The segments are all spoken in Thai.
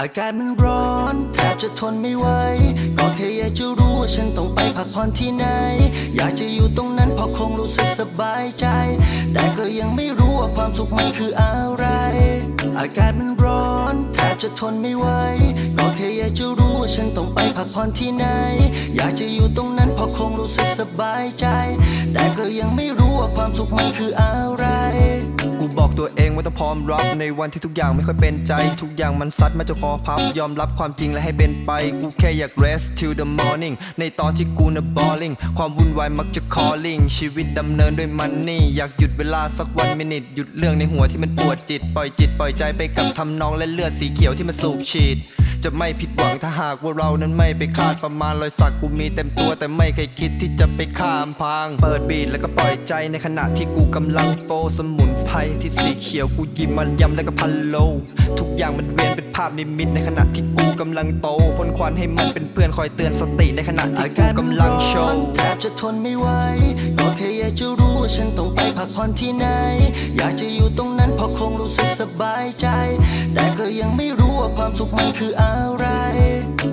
อากาศมันร้อนแทบจะทนไม่ไหว ก็แค่อยากจะรู้ว่าฉันต้องไปพักผ่อนที่ไหน อยากจะอยู่ตรงนั้นพราะคงรู้สึกสบายใจ แต่ก็ยังไม่รู้ว่าความสุขมันคืออะไร อากาศมันร้อนแทบจะทนไม่ไหว ก็แค่อยากจะรู้ว่าฉันต้องไปพักผ่อนที่ไหน อยากจะอยู่ตรงนั้นพราะคงรู้สึกสบายใจ แต่ก็ยังไม่รู้ว่าความสุขมันคืออะไร บอกตัวเองว่าต้องพร้อมรับ ในวันที่ทุกอย่างไม่ค่อยเป็นใจ ทุกอย่างมันซัดมาจะคอพับ ยอมรับความจริงและให้เป็นไป กูแค่อยาก rest till the morning ในตอนที่กูน่ะ balling ความวุ่นวายมักจะ calling ชีวิตดำเนินด้วยมันนี่ อยากหยุดเวลาสักวันมินิทหยุดเรื่องในหัวที่มันปวดจิต ปล่อยจิตปล่อยใจไปกับทำนองและเลือดสีเขียวที่มันสูบฉีด จะไม่ผิดหวังถ้าหากว่าเรานั้นไม่ไปคาดประมาณรอยสักกูมีเต็มตัวแต่ไม่เคยคิดที่จะไปข้ามพาง เปิดบีทแล้วก็ปล่อยใจในขณะที่กูกำลังโฟสมุนไพรที่สีเขียวกูยิบมันยำแล้วก็พันโล ทุกอย่างมันเวียนเป็นภาพนิมิตในขณะที่กูกำลังโตพ่นควันให้มันเป็นเพื่อนคอยเตือนสติในขณะที่กูกำลังโชว์แทบจะทนไม่ไหวก็แค่อยากจะรู้ว่าฉันต้องไปพักผ่อนที่ไหน อยากจะอยู่ตรงนั้นพราะคงรู้สึกสบายใจ แต่ก็ยังไม่รู้ ความสุขมันคืออะไร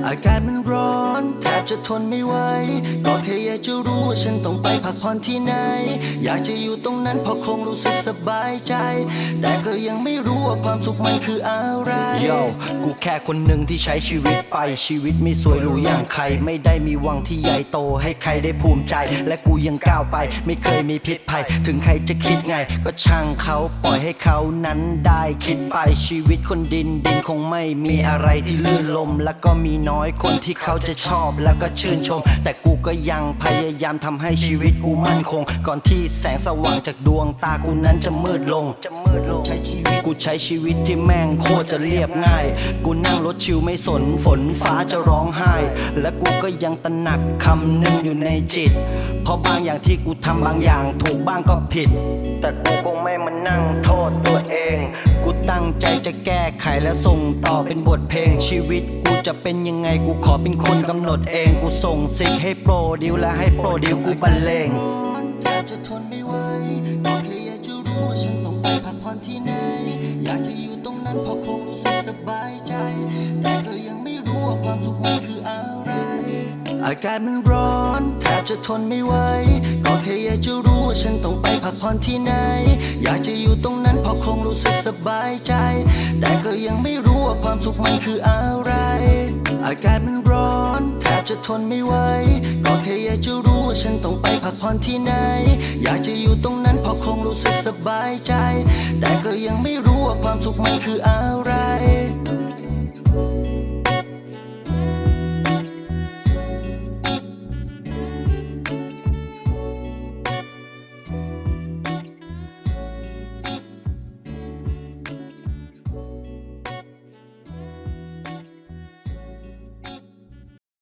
อากาศมันร้อนแทบจะทนไม่ไหวก็แค่อยากจะรู้ว่าฉันต้องไปพักผ่อนที่ไหน อยากจะอยู่ตรงนั้นเพราะคงรู้สึกสบายใจ แต่ก็ยังไม่รู้ว่าความสุขมันคืออะไรโยกูแค่คนหนึ่งที่ใช้ชีวิตไปชีวิตไม่สวยหรูอย่างใคร ไม่ได้มีวังที่ใหญ่โตให้ใครได้ภูมิใจ และกูยังก้าวไป ไม่เคยมีพิษภัย ถึงใครจะคิดไง ก็ช่างเขาปล่อยให้เขานั้นได้คิดไปชีวิตคนดินดินคงไม่มีอะไรที่ลื่นลมแล้วก็มีนน้อยคนที่เขาจะชอบแล้วก็ชื่นชม แต่กูก็ยังพยายามทำให้ชีวิตกูมั่นคง ก่อนที่แสงสว่างจากดวงตากูนั้นจะมืดลงจะมืดลงใช้ชีวิตกูใช้ชีวิตที่แม่งโคตรจะเรียบง่าย กูนั่งรถชิวไม่สนฝนฟ้าจะร้องไห้ และกูก็ยังตระหนักคำหนึ่งอยู่ในจิต เพราะบางอย่างที่กูทำบางอย่างถูกบ้างก็ผิด แต่กูคงไม่มานั่งโทษ ใจจะแก้ไขและส่งต่อเป็นบทเพลงชีวิต กูจะเป็นยังไงกูขอเป็นคนกำหนดเองกูส่งซิกให้โปรดิวและให้โปรดิวกูบรรเลงแทบจะทนไม่ไหวก็แค่อยากจะรู้ว่าฉันต้องไปพักผ่อนที่ไหนอยากจะอยู่ตรงนั้นเพราะคงรู้สึกสบายใจ แต่ก็ยังไม่รู้ว่าความสุขมันคือ อากาศมันร้อนแทบจะทนไม่ไหว ก็แค่อยากจะรู้ว่าฉันต้องไปพักผ่อนที่ไหน อยากจะอยู่ตรงนั้นเพราะคงรู้สึกสบายใจ แต่ก็ยังไม่รู้ว่าความสุขมันคืออะไร อากาศมันร้อนแทบจะทนไม่ไหว ก็แค่อยากจะรู้ว่าฉันต้องไปพักผ่อนที่ไหน อยากจะอยู่ตรงนั้นเพราะคงรู้สึกสบายใจ แต่ก็ยังไม่รู้ว่าความสุขมันคืออะไร